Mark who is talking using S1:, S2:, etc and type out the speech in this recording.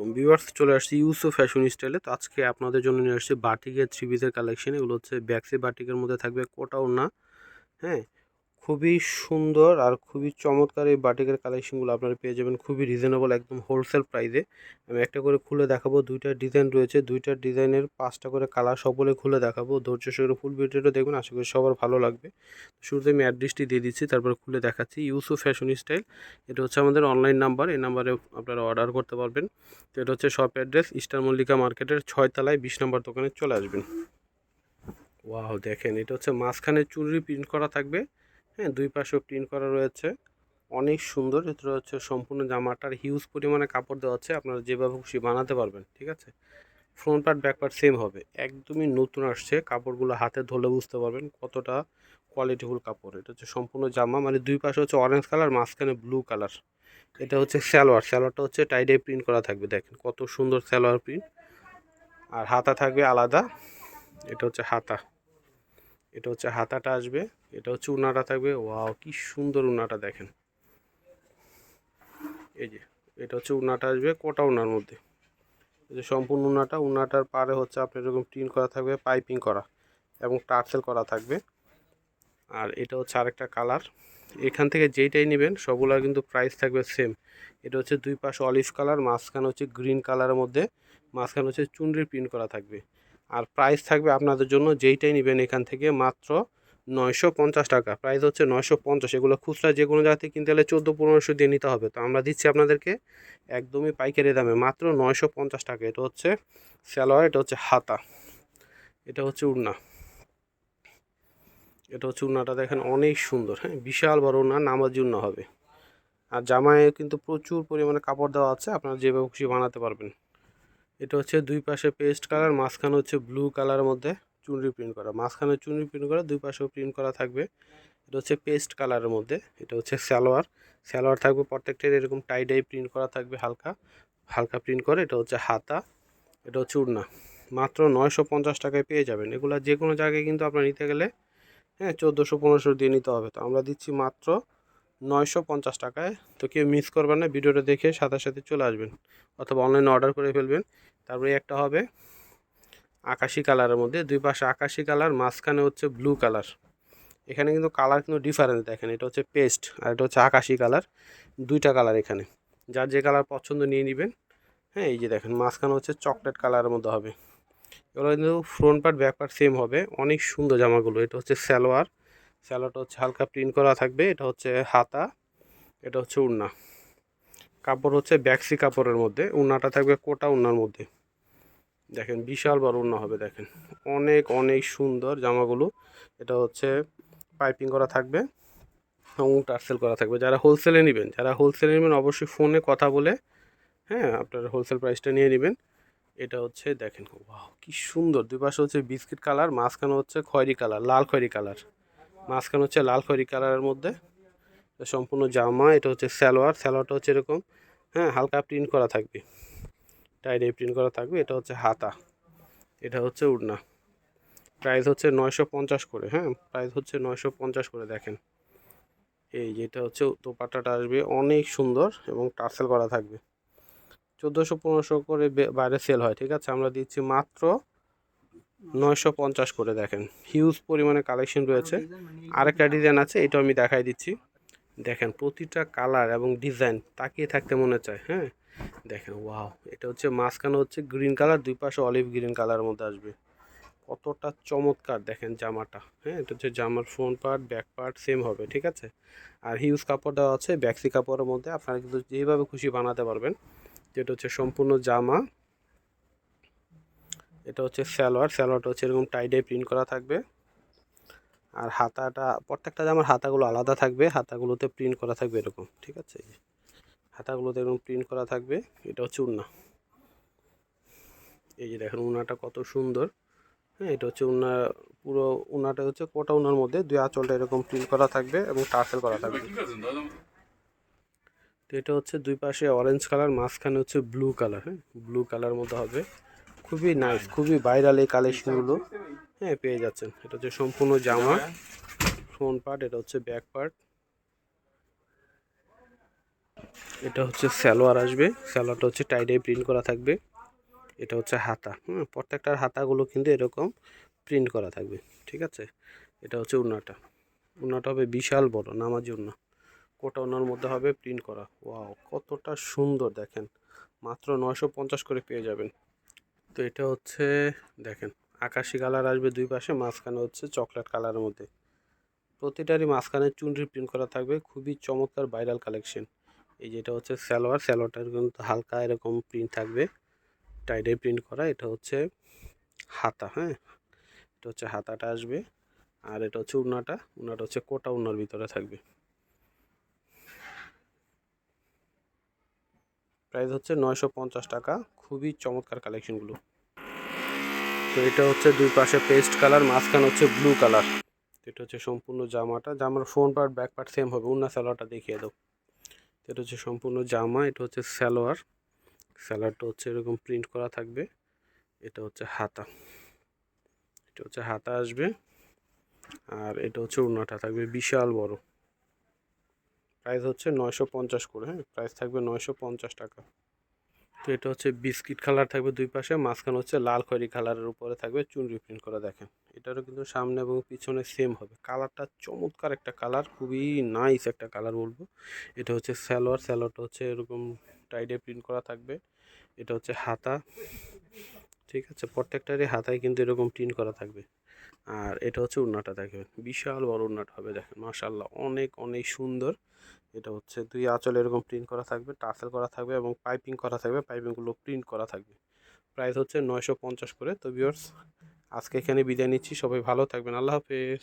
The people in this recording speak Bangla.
S1: আলাইকুম। ভিউয়ার্স, চলে আসছি ইউসো ফ্যাশন স্টাইলে। তো আজকে আপনাদের জন্য নিয়ে আসছি বাটিকের থ্রি পিসের কালেকশন এগুলো হচ্ছে ব্যাক্সি বাটিকের মধ্যে থাকবে, কোটাও না। হ্যাঁ খুবই সুন্দর আর খুবই চমৎকার এই বাটিকের কালেকশনগুলো আপনারা পেয়ে যাবেন। খুবই রিজনেবল একদম হোলসেল প্রাইসে আমি একটা করে খুলে দেখাবো, দুইটা ডিজাইন রয়েছে। দুইটা ডিজাইনের পাঁচটা করে কালার সকলে খুলে দেখাবো। ধৈর্য সহকারে ফুল ভিডিওটা দেখবেন আশা করি সবার ভালো লাগবে। শুরুতে আমি অ্যাড্রেসটি দিয়ে দিচ্ছি, তারপর খুলে দেখাচ্ছি। ইউসো ফ্যাশন স্টাইল এটা হচ্ছে আমাদের অনলাইন নাম্বার এই নাম্বারে আপনারা অর্ডার করতে পারবেন। তো এটা হচ্ছে শপ অ্যাড্রেস ইস্টার মল্লিকা মার্কেটের ছয়তলায় বিশ নম্বর দোকানে চলে আসবেন। ওয়াও দেখেন, এটা হচ্ছে মাঝখানে চুনরি প্রিন্ট করা থাকবে। হ্যাঁ দুই পাশেও প্রিন্ট করা রয়েছে। অনেক সুন্দর এটা হচ্ছে সম্পূর্ণ জামাটার হিউজ পরিমাণে কাপড় দেওয়া আছে, আপনারা যেভাবে খুশি বানাতে পারবেন, ঠিক আছে? Front part back part same হবে, একদমই নতুন আসছে, কাপড়গুলো হাতে ধরলে বুঝতে পারবেন কতটা কোয়ালিটিফুল কাপড়। এটা হচ্ছে সম্পূর্ণ জামা মানে দুই পাশে হচ্ছে অরেঞ্জ কালার মাঝখানে ব্লু কালার এটা হচ্ছে স্যালোয়ার স্যালোয়ারটা হচ্ছে টাইডে প্রিন্ট করা থাকবে, দেখেন কত সুন্দর স্যালোয়ার প্রিন্ট আর হাতা থাকবে আলাদা, এটা হচ্ছে হাতা। এটা হচ্ছে হাতাটা আসবে। এটা হচ্ছে উনাটা থাকবে। ওয়াও, কি সুন্দর উনাটা দেখেন। এই যে, এটা হচ্ছে উনাটা আসবে কোটা উনার মধ্যে। এই যে সম্পূর্ণ উনাটা, উনাটার পারে হচ্ছে আপনার এরকম প্রিন্ট করা থাকবে, পাইপিং করা এবং টার্সেল করা থাকবে। আর এটা হচ্ছে আরেকটা কালার। এখান থেকে যেইটাই নেবেন, সবগুলোর কিন্তু প্রাইস থাকবে সেম। এটা হচ্ছে দুই পাশে অলিভ কালার, মাঝখানে হচ্ছে গ্রিন কালারের মধ্যে, মাঝখানে হচ্ছে চুনরির প্রিন্ট করা থাকবে। আর প্রাইস থাকবে আপনাদের জন্য যেইটাই নেবেন এখান থেকে মাত্র নয়শো পঞ্চাশ টাকা। প্রাইস হচ্ছে নয়শো পঞ্চাশ। এগুলো খুচরা যে কোনো জায়গাতে কিনতে হলে চোদ্দ পনেরোশো দিয়ে নিতে হবে। তো আমরা দিচ্ছি আপনাদেরকে একদমই পাইকারি দামে। মাত্র নয়শো পঞ্চাশ টাকা। এটা হচ্ছে স্যালোয়ার এটা হচ্ছে হাতা। এটা হচ্ছে উড়না। এটা হচ্ছে উড়নাটা দেখেন অনেক সুন্দর। হ্যাঁ বিশাল বড় উড়না, নামাজি উড়না হবে। আর জামায় কিন্তু প্রচুর পরিমাণে কাপড় দেওয়া আছে। আপনারা যেভাবে খুশি বানাতে পারবেন। এটা হচ্ছে দুই পাশে পেস্ট কালার, মাঝখানে হচ্ছে ব্লু কালারের মধ্যে। চুনরি প্রিন্ট করা। মাঝখানে চুনরি প্রিন্ট করা, দুই পাশেও প্রিন্ট করা থাকবে। এটা হচ্ছে পেস্ট কালারের মধ্যে, এটা হচ্ছে স্যালোয়ার স্যালোয়ার থাকবে প্রত্যেকটার এরকম টাইডাই প্রিন্ট করা থাকবে হালকা হালকা প্রিন্ট করে। এটা হচ্ছে হাতা, এটা হচ্ছে উড়না। মাত্র নয়শো পঞ্চাশ টাকায় পেয়ে যাবেন। এগুলো যে কোনো জায়গায় কিন্তু আপনার নিতে গেলে হ্যাঁ চোদ্দোশো পনেরোশো দিয়ে নিতে হবে। তো আমরা দিচ্ছি মাত্র নয়শো পঞ্চাশ টাকায়। তো কেউ মিস করবেন না, ভিডিওটা দেখে সাথে সাথে চলে আসবেন অথবা অনলাইনে অর্ডার করে ফেলবেন। তারপরে একটা হবে আকাশি কালারের মধ্যে। দুই পাশে আকাশি কালার, মাঝখানে হচ্ছে ব্লু কালার। এখানে কিন্তু কালার কিন্তু ডিফারেন্স দেখেন। এটা হচ্ছে পেস্ট আর এটা হচ্ছে আকাশি কালার। দুইটা কালার এখানে। যার যে কালার পছন্দ নিয়ে নেবেন। হ্যাঁ এই যে দেখেন, মাঝখানে হচ্ছে চকলেট কালারের মধ্যে হবে। এগুলো কিন্তু front part back part same হবে। অনেক সুন্দর জামাগুলো। এটা হচ্ছে স্যালোয়ার স্যালোয়ারটা হচ্ছে হালকা প্রিন্ট করা থাকবে। এটা হচ্ছে হাতা। এটা হচ্ছে উন্না কাপড় হচ্ছে ব্যাক্সি কাপড়ের মধ্যে। উন্নাটা থাকবে কোটা উন্নার মধ্যে। দেখেন, বিশাল বড় উন্না হবে, দেখেন। অনেক অনেক সুন্দর জামাগুলো। এটা হচ্ছে পাইপিং করা থাকবে এবং টার্সেল করা থাকবে। যারা হোলসেলে নেবেন, যারা হোলসেলে নেবেন, অবশ্যই ফোনে কথা বলে হ্যাঁ আপনার হোলসেল প্রাইসটা নিয়ে নেবেন। এটা হচ্ছে, দেখেন ওয়াও কি সুন্দর। দুই পাশে হচ্ছে বিস্কিট কালার মাঝখানে হচ্ছে খয়েরি কালার লাল খয়েরি কালার মাঝখানে হচ্ছে লাল খয়েরি কালারের মধ্যে সম্পূর্ণ জামা। এটা হচ্ছে স্যালোয়ার স্যালোয়ারটা হচ্ছে এরকম হ্যাঁ হালকা প্রিন্ট করা থাকবে। টাইডে প্রিন্ট করা থাকবে, এটা হচ্ছে হাতা। এটা হচ্ছে উড়না। প্রাইস হচ্ছে নয়শো পঞ্চাশ করে হ্যাঁ? প্রাইস হচ্ছে নয়শো পঞ্চাশ করে, দেখেন। এই যেটা হচ্ছে দোপাট্টাটা আসবে, অনেক সুন্দর এবং টার্সেল করা থাকবে। চোদ্দোশো পনেরোশো করে বাইরে সেল হয়, ঠিক আছে? আমরা দিচ্ছি মাত্র নয়শো পঞ্চাশ করে, দেখেন। হিউজ পরিমাণে কালেকশন রয়েছে। আরেকটা ডিজাইন আছে এটা আমি দেখাই দিচ্ছি। দেখেন, প্রতিটা কালার এবং ডিজাইন তাকিয়ে থাকতে মনে চায় হ্যাঁ? দেখেন ওয়াও এটা হচ্ছে মাঝখানে হচ্ছে গ্রিন কালার দুই পাশে অলিভ গ্রিন কালারের মধ্যে আসবে। কতটা চমৎকার দেখেন জামাটা হ্যাঁ এটা হচ্ছে জামার front part back part same হবে, ঠিক আছে? আর হিউজ কাপড় দেওয়া আছে ব্যাক্সি কাপড়ের মধ্যে, আপনারা কিন্তু যেভাবে খুশি বানাতে পারবেন। যেটা হচ্ছে সম্পূর্ণ জামা, এটা হচ্ছে স্যালোয়ার স্যালোয়ারটা হচ্ছে এরকম টাইডে প্রিন্ট করা থাকবে। আর হাতাটা, প্রত্যেকটা জামার হাতাগুলো আলাদা থাকবে, হাতাগুলোতে প্রিন্ট করা থাকবে এরকম, ঠিক আছে। হাতাগুলোতে এরকম প্রিন্ট করা থাকবে এটা হচ্ছে উন্না। এই যে দেখেন উনাটা কত সুন্দর। হ্যাঁ এটা হচ্ছে উন্না পুরো উনাটা হচ্ছে কোটা উন্নার মধ্যে দুই আঁচলটা এরকম প্রিন্ট করা থাকবে এবং টার্সেল করা থাকবে। তো এটা হচ্ছে দুই পাশে অরেঞ্জ কালার মাঝখানে হচ্ছে ব্লু কালার হ্যাঁ? ব্লু কালার মধ্যে হবে। খুবই নাইস খুবই ভাইরাল এই কালেকশনগুলো হ্যাঁ পেয়ে যাচ্ছেন। এটা হচ্ছে সম্পূর্ণ জামা। ফ্রন্ট পার্ট এটা হচ্ছে ব্যাক পার্ট এটা হচ্ছে সালোয়ার আসবে। সালোয়ারটা হচ্ছে টাইডে প্রিন্ট করা থাকবে। এটা হচ্ছে হাতা। হুম, প্রত্যেকটার হাতাগুলো কিন্তু এরকম প্রিন্ট করা থাকবে। ঠিক আছে? এটা হচ্ছে উন্নাটা। উন্নাটা হবে বিশাল বড়, নামাজি উন্না। কোটা উন্নার মধ্যে হবে প্রিন্ট করা। ওয়াও, কতটা সুন্দর দেখেন। মাত্র নয়শো পঞ্চাশ করে পেয়ে যাবেন। তো এটা হচ্ছে, দেখেন, আকাশি কালার আসবে দুই পাশে, মাঝখানে হচ্ছে চকলেট কালারের মধ্যে। প্রতিটারই মাঝখানে চুনরি প্রিন্ট করা থাকবে। খুবই চমৎকার ভাইরাল কালেকশন এই যেটা হচ্ছে সালোয়ার, সালোয়ারটার কিন্তু হালকা এরকম প্রিন্ট থাকবে। টাইডে প্রিন্ট করা, এটা হচ্ছে হাতা হ্যাঁ? এটা হচ্ছে হাতাটা আসবে। আর এটা হচ্ছে উনাটা উন্নাটা হচ্ছে কোটা উনার ভিতরে থাকবে। প্রাইস হচ্ছে নয়শো পঞ্চাশ টাকা, খুবই চমৎকার কালেকশনগুলো তো এটা হচ্ছে দুই পাশে পেস্ট কালার মাঝখানে হচ্ছে ব্লু কালার এটা হচ্ছে সম্পূর্ণ জামাটা, জামার front part back part same হবে। উন্না সালোয়ারটা দেখিয়ে তো এটা হচ্ছে সম্পূর্ণ জামা, এটা হচ্ছে সালোয়ার। স্যালোয়ারটা হচ্ছে এরকম প্রিন্ট করা থাকবে। এটা হচ্ছে হাতা। এটা হচ্ছে হাতা আসবে। আর এটা হচ্ছে উন্নাটা থাকবে বিশাল বড়। প্রাইস হচ্ছে নয়শো পঞ্চাশ করে হ্যাঁ? প্রাইস থাকবে নয়শো পঞ্চাশ টাকা। তো এটা হচ্ছে বিস্কিট কালার থাকবে দুই পাশে, মাঝখানে হচ্ছে লাল খয়েরি কালারের উপরে থাকবে, চুনরি প্রিন্ট করা দেখেন। এটারও কিন্তু সামনে এবং পিছনে সেম হবে। কালারটা চমৎকার একটা কালার, খুবই নাইস একটা কালার বলব। এটা হচ্ছে স্যালোয়ার স্যালোয়ারটা হচ্ছে এরকম টাইডে প্রিন্ট করা থাকবে। এটা হচ্ছে হাতা, ঠিক আছে? প্রত্যেকটারই হাতায় কিন্তু এরকম প্রিন্ট করা থাকবে। আর এটা হচ্ছে উন্নাটা দেখবেন বিশাল বড় উন্নাটা হবে দেখেন মাশাল্লাহ অনেক অনেক সুন্দর। এটা হচ্ছে দুই আঁচল এরকম প্রিন্ট করা থাকবে, টাসেল করা থাকবে এবং পাইপিং করা থাকবে পাইপিংগুলো প্রিন্ট করা থাকবে। প্রাইস হচ্ছে নয়শো পঞ্চাশ করে। তো ভিউয়ার্স আজকে এখানে বিদায় নিচ্ছি। সবাই ভালো থাকবেন। আল্লাহ হাফেজ।